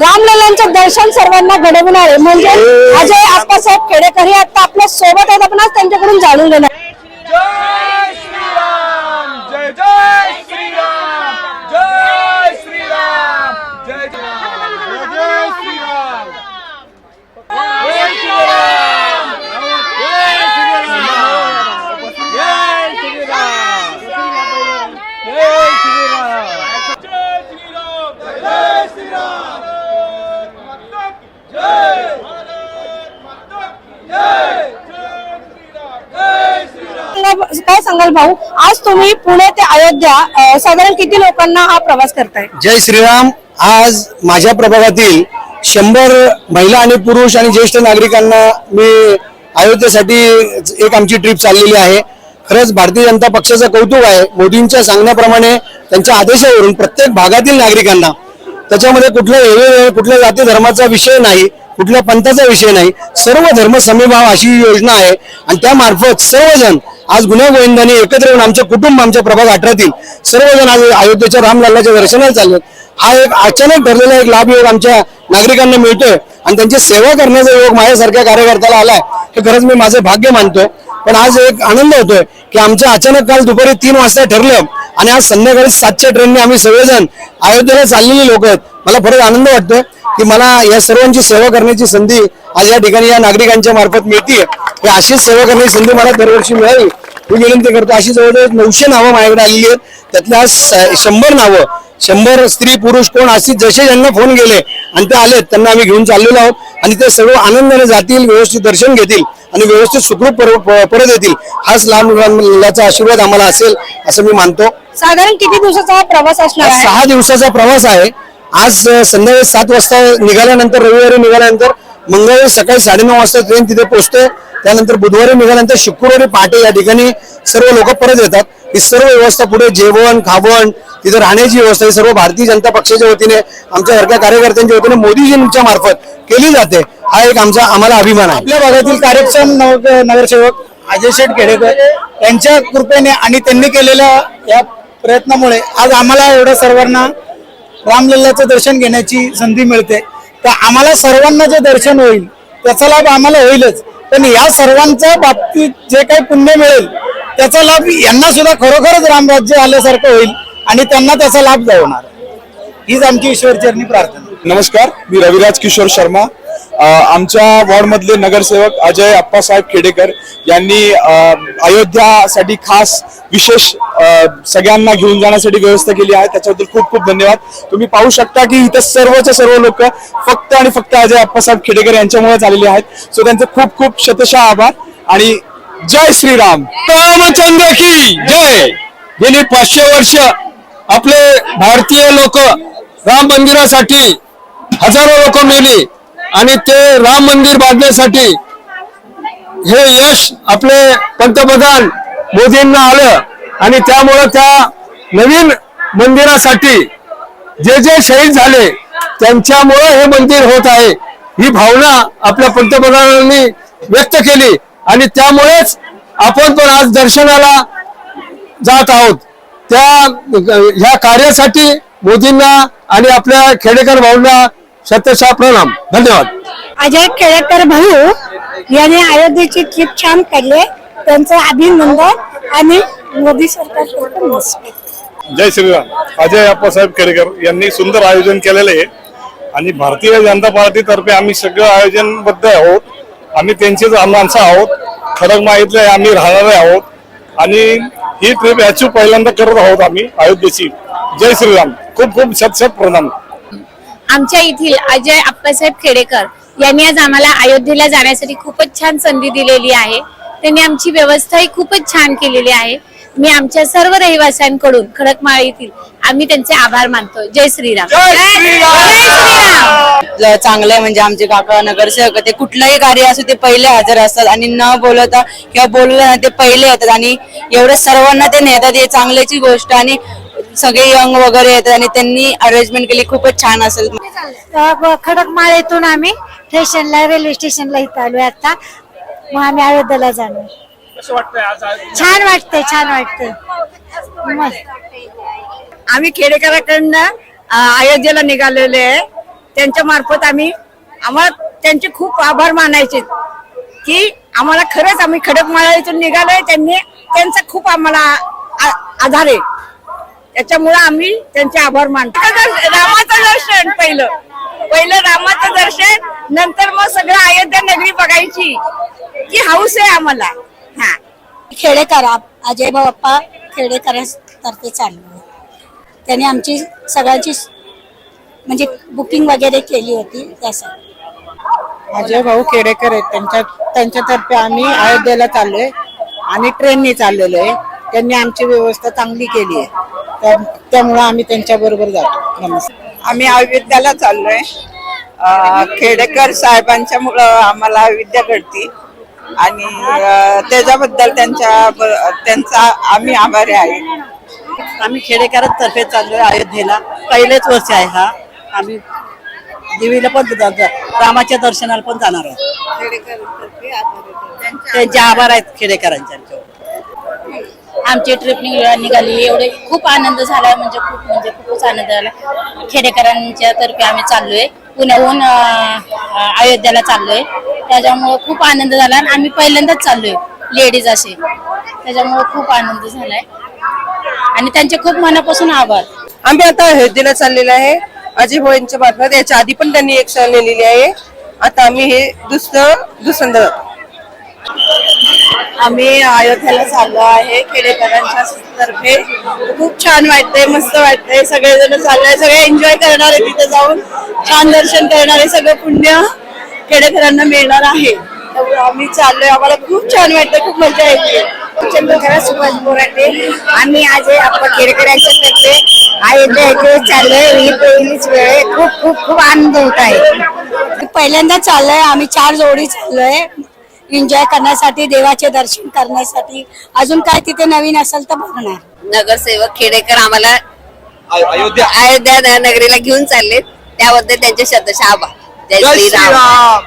रामलल्लांचं दर्शन सर्वांना घडविणारे. म्हणजे अजय आप्पासाहेब खेडेकर हे आता आपल्यासोबत आहेत. आपण आज त्यांच्याकडून जाणून घेणार जय श्रीराम जय जय श्रीराम जय श्रीराम जय जय जय श्रीराम जय श्रीराम जय श्रीराम जय श्रीराम जय श्रीराम जय श्रीराम जय श्रीराम जय जय जय श्रीराम जय श्रीराम सांगा- भाऊ आज तुम्ही पुणे ते अयोध्या साधारण किती लोकांना हा प्रवास करताय? जय श्रीराम. आज माझ्या प्रभागातील शंभर महिला आणि पुरुष आणि ज्येष्ठ नागरिकांना मी अयोध्येसाठी एक आमची ट्रिप चाललेली आहे. खरंच भारतीय जनता पक्षाचं कौतुक आहे. मोदींच्या सांगण्याप्रमाणे त्यांच्या आदेशावरून प्रत्येक भागातील नागरिकांना त्याच्यामध्ये कुठलं वेगळे कुठल्या जाती धर्माचा विषय नाही कुठल्या पंथाचा विषय नाही सर्व धर्म समीभाव अशी ही योजना आहे. आणि त्यामार्फत सर्वजण आज गुन्हे गोविंदांनी एकत्र येऊन आमचे कुटुंब आमच्या प्रभाग अठरातील सर्वजण आज अयोध्येच्या रामलल्लाच्या दर्शनाला चालले हा एक अचानक ठरलेला एक लाभ योग आमच्या नागरिकांना मिळतोय आणि त्यांची सेवा करण्याचा योग माझ्यासारख्या कार्यकर्त्याला आलाय हे खरंच मी माझं भाग्य मानतो पण आज एक आनंद होतोय की आमचं अचानक काल दुपारी तीन वाजता ठरलं आणि आज संध्याकाळी सातच्या ट्रेनने आम्ही सगळेजण अयोध्येला चाललेली लोक आहेत. मला फरक आनंद वाटतोय की मला या सर्वांची सेवा करण्याची संधी आज या ठिकाणी या नागरिकांच्या मार्फत मिळतीये. ही अशीच सेवा करण्याची संधी मला दरवर्षी मिळावी. ही विनंती करतो अशी जवळजवळ नऊशे नावं माझ्याकडे आलेली आहेत. त्यातल्या आज शंभर नावं. शंभर स्त्री पुरुष कोण अशी जसे ज्यांना फोन गेले आणि ते आलेत त्यांना आम्ही घेऊन चाललेलो आहोत. आणि ते सर्व आनंदाने जातील व्यवस्थित दर्शन घेतील आणि व्यवस्थित सुखरूप परत येतील. हाच लांब लांबचा आशीर्वाद आम्हाला असेल असं मी मानतो. साधारण किती दिवसाचा हा प्रवास असणार आहे? सहा दिवसाचा प्रवास आहे. आज अ, संध्याकाळी सात वाजता निघाल्यानंतर रविवारी निघाल्यानंतर मंगळवारी सकाळी साडेनऊ वाजता ट्रेन तिथे पोहोचते त्यानंतर बुधवारी निघाल्यानंतर शुक्रवारी पहाटे या ठिकाणी सर्व लोक परत येतात. ही सर्व व्यवस्था पुढे जेवण खावण तिथे राहण्याची व्यवस्था ही सर्व भारतीय जनता पक्षाच्या वतीने आमच्या सारख्या कार्यकर्त्यांच्या वतीने मोदीजींच्या मार्फत केली जाते. हा एक आमचा आम्हाला अभिमान आहे. आपल्या भागातील कार्यक्षम नगरसेवक अजय शेठ खेडेकर यांच्या कृपेने आणि त्यांनी केलेल्या या प्रयत्नामुळे आज आम्हाला एवढ्या सर्वांना रामलल्लाचं दर्शन घेण्याची संधी मिळते. तर आम्हाला सर्वांना जे दर्शन होईल त्याचा लाभ आम्हाला होईलच. पण या सर्वांच्या बाबतीत जे काही पुण्य मिळेल त्याचा लाभ यांना सुद्धा खरोखरच रामराज्य आल्यासारखं होईल आणि त्यांना त्याचा लाभ जावणार. हीच आमची ईश्वरचरणी प्रार्थना. नमस्कार मी रविराज किशोर शर्मा. आमच्या वॉर्डमधले नगरसेवक अजय अप्पासाहेब खेडेकर यांनी अयोध्यासाठी खास विशेष सगळ्यांना घेऊन जाण्यासाठी व्यवस्था केली आहे. त्याच्याबद्दल खूप खूप धन्यवाद. तुम्ही पाहू शकता की इथं सर्वच्या सर्व लोक फक्त आणि फक्त अजय अप्पासाहेब खेडेकर यांच्यामुळे आलेले आहेत. सो त्यांचे खूप खूप शतशः आभार. आणि जय श्रीराम. रामचंद्र की जय. गेली पाचशे वर्ष आपले भारतीय लोक राम मंदिरासाठी हजारो लोक मेली. आणि ते राम मंदिर बांधण्यासाठी हे यश आपले पंतप्रधान मोदींना आलं. आणि त्यामुळं त्या नवीन मंदिरासाठी जे जे शहीद झाले त्यांच्यामुळं हे मंदिर होत आहे. ही भावना आपल्या पंतप्रधानांनी व्यक्त केली. आणि त्यामुळेच आपण पण आज दर्शनाला जात आहोत. त्या ह्या कार्यासाठी मोदींना आणि आपल्या खेडेकर भाऊंना शतशः प्रणाम. धन्यवाद. अजय खेडेकर भाऊ यांनी अयोध्येची ट्रिप छान काढली त्यांचं अभिनंदन आणि मोदी सरकार जय श्रीराम. अजय अप्पासाहेब खेडेकर यांनी सुंदर आयोजन केलेलं आहे. आणि भारतीय जनता पार्टीतर्फे आम्ही सगळं आयोजनबद्ध आहोत. आम्ही त्यांचेच माणसं आहोत. खडक माहितले आम्ही राहणारे आहोत. आणि ही ट्रिप अचीव पहिल्यांदा करत आहोत आम्ही अयोध्येची. जय श्रीराम. खूप खूप शत प्रणाम. आमच्या येथील अजय आप्पासाहेब खेडेकर यांनी आज आम्हाला अयोध्येला जाण्यासाठी खूपच छान संधी दिलेली आहे. त्यांनी आमची व्यवस्थाही खूपच छान केलेली आहे. मी आमच्या सर्व रहिवाशांकडून खडकमाळ येथील आम्ही त्यांचे आभार मानतो जय श्रीराम. जय श्रीराम! ज- चांगलं आहे म्हणजे आमचे काका नगरसेवक ते कुठलंही कार्य असो ते पहिले हजर असतात आणि न बोलवता किंवा बोललं ना ते पहिले येतात आणि एवढं सर्वांना ते नेतात हे चांगल्याची गोष्ट आणि सगळे यंग वगैरे येतात आणि त्यांनी अरेंजमेंट केली खूपच छान असेल. खडकमाळ येथून आम्ही स्टेशनला रेल्वे स्टेशनला इथं आलोय आता. मग आम्ही अयोध्येला जाणार. छान वाटतंय छान वाटतंय. मस्त. आम्ही खेडेकराकडनं अ, अयोध्येला निघालेले आहे. त्यांच्या मार्फत आम्ही आम्हाला त्यांचे खूप आभार मानायचे की आम्हाला खरंच आम्ही खडकमाळा इथून निघालोय. त्यांनी त्यांचा खूप आम्हाला आ- आधार आहे. त्याच्यामुळे आम्ही त्यांचे आभार मानतो. रामाचं दर्शन पहिलं. पहिलं रामाचं दर्शन नंतर मग सगळं अयोध्या नगरी बघायची. की हाऊस आहे आम्हाला. हा. खेडेकर आप- अजय बाप्पा खेडेकरांतर्फे चाललो. त्यांनी आमची सगळ्यांची म्हणजे बुकिंग वगैरे केली होती त्यासाठी. अजय भाऊ खेडेकर आहेत. त्यांच्या त्यांच्यातर्फे आम्ही अयोध्येला चाललोय आणि ट्रेनने चाललेलो आहे. त्यांनी आमची व्यवस्था चांगली केली आहे. त्यामुळे आम्ही त्यांच्या बरोबर जातो. नमस्कार. आम्ही अयोध्याला चाललोय. खेडेकर साहेबांच्या मुळे आम्हाला विद्या घडती. आणि त्याच्याबद्दल त्यांच्या ब- त्यांचा आम्ही आभारी आहे. आम्ही खेडेकरांतर्फे चाललोय अयोध्येला. पहिलेच वर्ष आहे हा. आम्ही देवीला पण रामाच्या दर्शनाला पण जाणार आहोत. त्यांचे आभार आहेत खेडेकरांच्या आमची ट्रिप निघाली एवढे खूप आनंद झाला. म्हणजे खूप म्हणजे खूपच आनंद झाला. खेडेकरांच्या तर्फे आम्ही चाललोय. पुण्याहून अयोध्याला चाललोय. त्याच्यामुळं खूप आनंद झाला. आणि आम्ही पहिल्यांदाच चाललोय. लेडीज असे. त्याच्यामुळं खूप आनंद झालाय. आणि त्यांचे खूप मनापासून आभार. आम्ही आता अयोध्येला चाललेलो आहे. अजय भाऊ यांच्या मार्फत. याच्या आधी पण त्यांनी एक सहल नेलेली आहे. आता आम्ही हे दुसरं दुसरं आम्ही अयोध्येला चाललो आहे खेडेकरांच्या तर्फे खूप छान वाटतंय मस्त वाटतंय. सगळेजण चाललंय सगळे एन्जॉय करणार आहे तिथे जाऊन. छान दर्शन करणार आहे सगळं पुण्य खेडेकरांना मिळणार आहे. त्यामुळे आम्ही चाललोय. आम्हाला खूप छान वाटतं खूप मजा येते. चंद्रधरा सुभाष बोराटे आम्ही आज आपण खेडेकरांच्या तर्फे अयोध्या येथे चाललोय. ही पहिलीच वेळ आहे. खूप खूप खूप आनंद होत आहे. पहिल्यांदा चाललोय. आम्ही चार जोडी चाललोय. एन्जॉय करण्यासाठी देवाचे दर्शन करण्यासाठी. अजून काय तिथे नवीन असेल तर बघणार. नगरसेवक खेडेकर आम्हाला अयोध्या. अयोध्या नगरीला घेऊन चालले त्याबद्दल त्यांचे शब्दशः आभार जय श्रीराम.